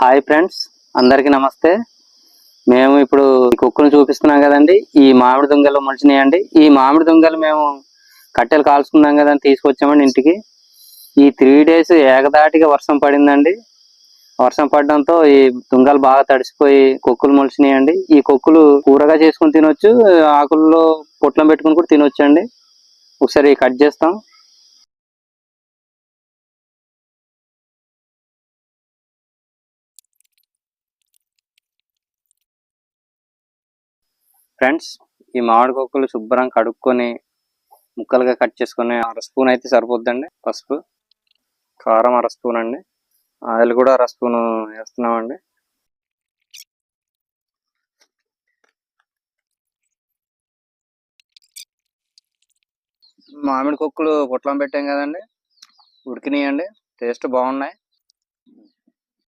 Hi friends అందరికీ నమస్తే. మేము ఇప్పుడు కుక్కను చూపిస్తున్నాం కదండి ఈ మామిడి దుంగలు మొలిచినాయండి ఈ మామిడి దుంగలు మేము కట్టెలు కాల్చుకున్నాం కదండి తీసుకొచ్చామండి ఇంటికి. ఈ త్రీ డేస్ ఏకదాటిగా వర్షం పడిందండి. వర్షం పడడంతో ఈ దుంగలు బాగా తడిసిపోయి కొక్కులు మొలిచినాయండి ఈ కొక్కులు కూరగా చేసుకుని తినొచ్చు ఆకుల్లో పొట్లం పెట్టుకుని కూడా తినొచ్చండి. ఒకసారి కట్ చేస్తాం. ఫ్రెండ్స్ ఈ మామిడి కుక్కలు శుభ్రంగా కడుక్కొని ముక్కలుగా కట్ చేసుకుని అర స్పూన్ అయితే సరిపోద్దండి. పసుపు కారం అర స్పూన్ అండి. ఆయిల్ కూడా అర స్పూన్ వేస్తున్నామండి. మామిడి కొక్కులు పొట్లం పెట్టాం కదండి. ఉడికినాయండి. టేస్ట్ బాగున్నాయి.